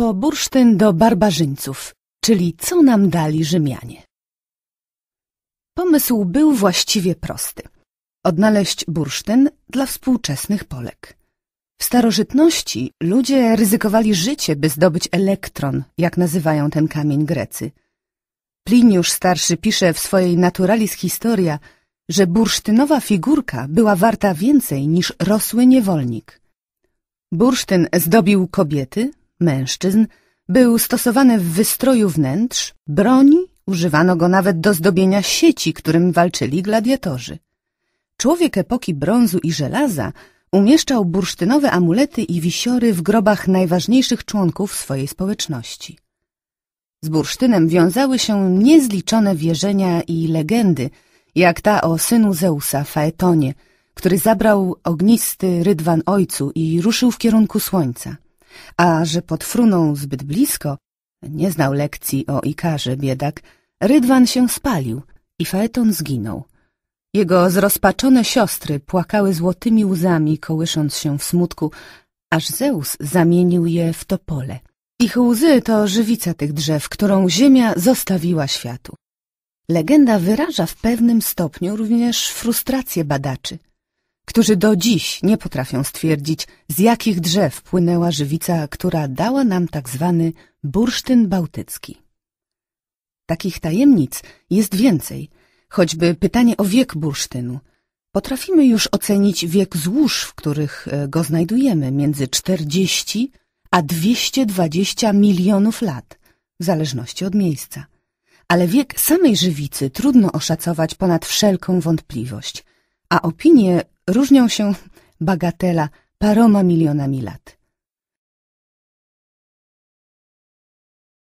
Po bursztyn do barbarzyńców, czyli co nam dali Rzymianie. Pomysł był właściwie prosty. Odnaleźć bursztyn dla współczesnych Polek. W starożytności ludzie ryzykowali życie, by zdobyć elektron, jak nazywają ten kamień Grecy. Pliniusz starszy pisze w swojej Naturalis Historia, że bursztynowa figurka była warta więcej niż rosły niewolnik. Bursztyn zdobił kobiety, mężczyzn, był stosowany w wystroju wnętrz, broni, używano go nawet do zdobienia sieci, którym walczyli gladiatorzy. Człowiek epoki brązu i żelaza umieszczał bursztynowe amulety i wisiory w grobach najważniejszych członków swojej społeczności. Z bursztynem wiązały się niezliczone wierzenia i legendy, jak ta o synu Zeusa, Faetonie, który zabrał ognisty rydwan ojcu i ruszył w kierunku słońca. A że pod fruną zbyt blisko, nie znał lekcji o Ikarze, biedak, rydwan się spalił i Faeton zginął. Jego zrozpaczone siostry płakały złotymi łzami, kołysząc się w smutku, aż Zeus zamienił je w topole. Ich łzy to żywica tych drzew, którą ziemia zostawiła światu. Legenda wyraża w pewnym stopniu również frustrację badaczy, którzy do dziś nie potrafią stwierdzić, z jakich drzew płynęła żywica, która dała nam tak zwany bursztyn bałtycki. Takich tajemnic jest więcej – choćby pytanie o wiek bursztynu. Potrafimy już ocenić wiek złóż, w których e, go znajdujemy, między 40 a 220 milionów lat, w zależności od miejsca. Ale wiek samej żywicy trudno oszacować ponad wszelką wątpliwość, a opinie różnią się, bagatela, paroma milionami lat.